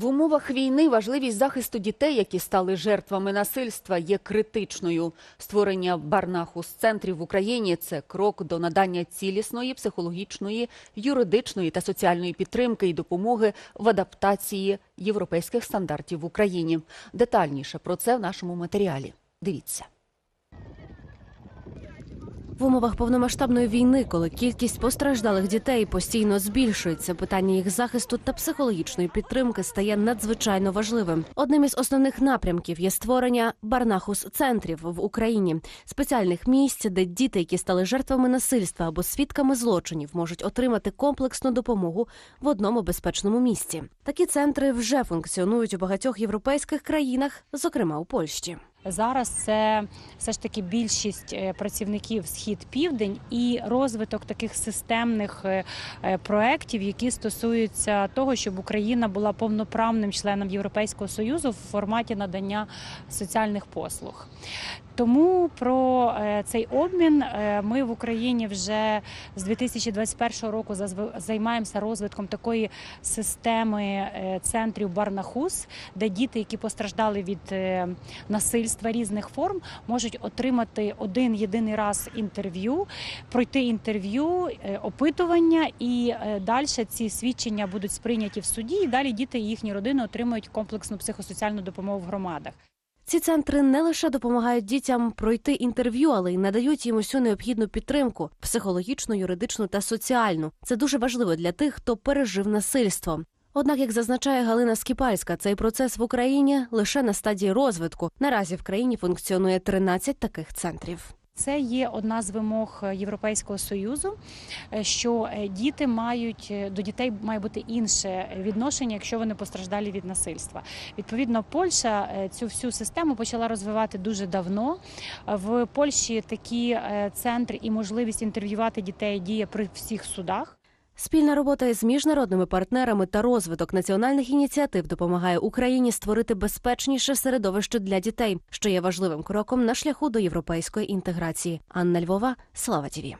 В умовах війни важливість захисту дітей, які стали жертвами насильства, є критичною. Створення барнахус-центрів в Україні це крок до надання цілісної психологічної, юридичної та соціальної підтримки і допомоги в адаптації європейських стандартів в Україні. Детальніше про це в нашому матеріалі. Дивіться. В умовах повномасштабної війни, коли кількість постраждалих дітей постійно збільшується, питання їх захисту та психологічної підтримки стає надзвичайно важливим. Одним із основних напрямків є створення барнахус-центрів в Україні, спеціальних місць, де діти, які стали жертвами насильства або свідками злочинів, можуть отримати комплексну допомогу в одному безпечному місці. Такі центри вже функціонують у багатьох європейських країнах, зокрема у Польщі. Зараз це все ж таки більшість е, працівників схід-південь і розвиток таких системних е, е, проєктів, які стосуються того, щоб Україна була повноправним членом Європейського союзу в форматі надання соціальних послуг. Тому про цей обмін ми в Україні вже з 2021 року займаємося розвитком такої системи центрів Барнахус, де діти, які постраждали від е, насильства різних форм, можуть отримати один єдиний раз інтерв'ю, пройти інтерв'ю, е, опитування, і далі ці свідчення будуть сприйняті в суді. І далі діти і їхні родини отримують комплексну психосоціальну допомогу в громадах. Ці центри не лише допомагають дітям пройти інтерв'ю, але й надають їм усю необхідну підтримку психологічну, юридичну та соціальну. Це дуже важливо для тих, хто пережив насильство. Однак, як зазначає Галина Скіпальська, цей процес в Україні лише на стадії розвитку. Наразі в країні функціонує 13 таких центрів. Це є одна з вимог Європейського союзу, е, що е, діти мають е, до дітей має бути інше відношення, якщо вони постраждалі від насильства. Відповідно, Польща цю всю систему почала розвивати дуже давно. В Польщі такі центри і можливість інтерв'ювати дітей діє при всіх судах. Спільна робота із міжнародними партнерами та розвиток національних ініціатив допомагає Україні створити безпечніше середовище для дітей, що є важливим кроком на шляху до європейської інтеграції. Анна Львова, Слава Тіві.